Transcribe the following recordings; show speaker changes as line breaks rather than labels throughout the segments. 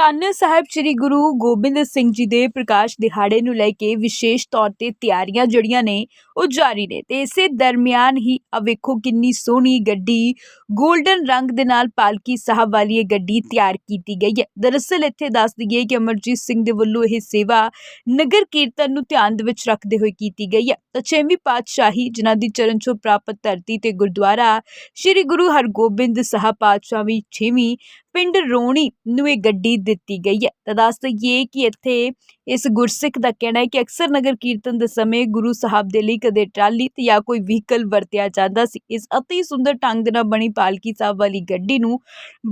ਧੰਨ ਸਾਹਿਬ ਸ੍ਰੀ ਗੁਰੂ ਗੋਬਿੰਦ ਸਿੰਘ ਜੀ ਦੇ ਪ੍ਰਕਾਸ਼ ਦਿਹਾੜੇ ਨੂੰ ਲੈ ਕੇ ਵਿਸ਼ੇਸ਼ ਤੌਰ ਤੇ ਤਿਆਰੀਆਂ ਜਿਹੜੀਆਂ ਨੇ ਉਹ ਜਾਰੀ ਨੇ ਤੇ ਇਸੇ ਦਰਮਿਆਨ ਹੀ ਆ ਵੇਖੋ ਕਿੰਨੀ ਸੋਹਣੀ ਗੱਡੀ 골ਡਨ ਰੰਗ ਦੇ ਨਾਲ ਪਾਲਕੀ ਸਾਹਿਬ ਵਾਲੀ ਇਹ ਗੱਡੀ ਤਿਆਰ ਕੀਤੀ ਗਈ ਹੈ। ਦਰਅਸਲ ਇੱਥੇ ਦੱਸ ਦਈਏ ਕਿ ਅਮਰਜੀਤ ਸਿੰਘ ਦੇ ਵੱਲੋਂ ਇਹ ਸੇਵਾ ਨਗਰ ਕੀਰਤਨ ਨੂੰ ਧਿਆਨ ਦੇ ਵਿੱਚ ਰੱਖਦੇ ਹੋਏ ਕੀਤੀ ਗਈ ਹੈ। ਤਾਂ ਛੇਵੀਂ ਪਾਤਸ਼ਾਹੀ ਜਿਨ੍ਹਾਂ ਦੀ ਚਰਨ ਛੋਹ ਪ੍ਰਾਪਤ ਧਰਤੀ ਤੇ ਗੁਰਦੁਆਰਾ ਸ੍ਰੀ ਗੁਰੂ ਹਰਗੋਬਿੰਦ ਸਾਹਿਬ ਪਾਤਸ਼ਾਹ ਵੀ ਛੇਵੀਂ ਪਿੰਡ ਰੋਣੀ ਨੂੰ ਇਹ ਗੱਡੀ ਦਿੱਤੀ ਗਈ ਹੈ। ਤਾਂ ਦੱਸ ਦਈਏ ਕਿ ਇੱਥੇ ਇਸ ਗੁਰਸਿੱਖ ਦਾ ਕਹਿਣਾ ਹੈ ਕਿ ਅਕਸਰ ਨਗਰ ਕੀਰਤਨ ਦੇ ਸਮੇਂ ਗੁਰੂ ਸਾਹਿਬ ਦੇ ਲਈ ਕਦੇ ਟਰਾਲੀ ਤੇ ਜਾਂ ਕੋਈ ਵਹੀਕਲ ਵਰਤਿਆ ਜਾਂਦਾ ਸੀ। ਇਸ ਅਤੀ ਸੁੰਦਰ ਢੰਗ ਦੇ ਨਾਲ ਬਣੀ ਪਾਲਕੀ ਸਾਹਿਬ ਵਾਲੀ ਗੱਡੀ ਨੂੰ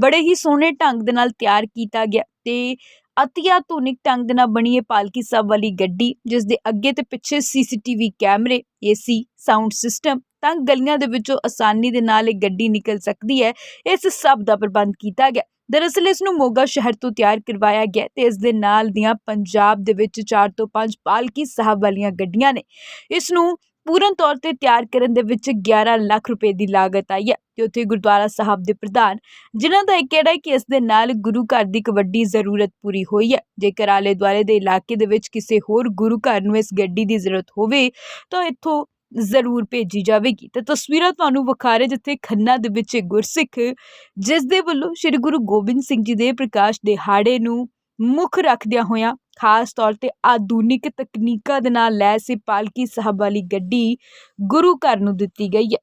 ਬੜੇ ਹੀ ਸੋਹਣੇ ਢੰਗ ਦੇ ਨਾਲ ਤਿਆਰ ਕੀਤਾ ਗਿਆ ਤੇ ਅਤੀ ਆਧੁਨਿਕ ਢੰਗ ਦੇ ਨਾਲ ਬਣੀ ਇਹ ਪਾਲਕੀ ਸਾਹਿਬ ਵਾਲੀ ਗੱਡੀ, ਜਿਸ ਦੇ ਅੱਗੇ ਤੇ ਪਿੱਛੇ ਸੀਸੀਟੀਵੀ ਕੈਮਰੇ, ਏਸੀ, ਸਾਊਂਡ ਸਿਸਟਮ, ਤਾਂ ਗਲੀਆਂ ਦੇ ਵਿੱਚੋਂ ਆਸਾਨੀ ਦੇ ਨਾਲ ਇਹ ਗੱਡੀ ਨਿਕਲ ਸਕਦੀ ਹੈ, ਇਸ ਸਭ ਦਾ ਪ੍ਰਬੰਧ ਕੀਤਾ ਗਿਆ। ਦਰਅਸਲ ਇਸ ਨੂੰ ਮੋਗਾ ਸ਼ਹਿਰ ਤੋਂ ਤਿਆਰ ਕਰਵਾਇਆ ਗਿਆ ਤੇ ਇਸ ਦੇ ਨਾਲ ਦੀਆਂ ਪੰਜਾਬ ਦੇ ਵਿੱਚ 4 ਤੋਂ 5 ਪਾਲਕੀ ਸਾਹਿਬ ਵਾਲੀਆਂ ਗੱਡੀਆਂ ਨੇ। ਇਸ ਨੂੰ ਪੂਰਨ ਤੌਰ ਤੇ ਤਿਆਰ ਕਰਨ ਦੇ ਵਿੱਚ 11 ਲੱਖ ਰੁਪਏ ਦੀ ਲਾਗਤ ਆਈ ਹੈ ਤੇ ਉੱਥੇ ਗੁਰਦੁਆਰਾ ਸਾਹਿਬ ਦੇ ਪ੍ਰਧਾਨ, ਜਿਨ੍ਹਾਂ ਦਾ ਇਹ ਕਹਿਣਾ ਹੈ ਕਿ ਇਸ ਦੇ ਨਾਲ ਗੁਰੂ ਘਰ ਦੀ ਇੱਕ ਵੱਡੀ ਜ਼ਰੂਰਤ ਪੂਰੀ ਹੋਈ ਹੈ। ਜੇਕਰ ਆਲੇ ਦੁਆਲੇ ਦੇ ਇਲਾਕੇ ਦੇ ਵਿੱਚ ਕਿਸੇ ਹੋਰ ਗੁਰੂ ਘਰ ਨੂੰ ਇਸ ਗੱਡੀ ਦੀ ਜ਼ਰੂਰਤ ਹੋਵੇ, ਤਾਂ ਇੱਥੋਂ ਜ਼ਰੂਰ ਭੇਜੀ ਜਾਵੇਗੀ। ਤੇ ਤਸਵੀਰਾਂ ਤੁਹਾਨੂੰ ਵਿਖਾ ਰਹੇ ਜਿੱਥੇ ਖੰਨਾ ਦੇ ਵਿੱਚ ਗੁਰਸਿੱਖ ਜਿਸ ਦੇ ਵੱਲੋਂ ਸ੍ਰੀ ਗੁਰੂ ਗੋਬਿੰਦ ਸਿੰਘ ਜੀ ਦੇ ਪ੍ਰਕਾਸ਼ ਦਿਹਾੜੇ ਨੂੰ ਮੁੱਖ ਰੱਖਦਿਆਂ ਹੋਇਆਂ ਖਾਸ ਤੌਰ ਤੇ ਆਧੁਨਿਕ ਤਕਨੀਕਾਂ ਦੇ ਨਾਲ ਲੈਸ ਇਹ ਪਾਲਕੀ ਸਾਹਿਬ ਵਾਲੀ ਗੱਡੀ ਗੁਰੂ ਘਰ ਨੂੰ ਦਿੱਤੀ ਗਈ ਹੈ।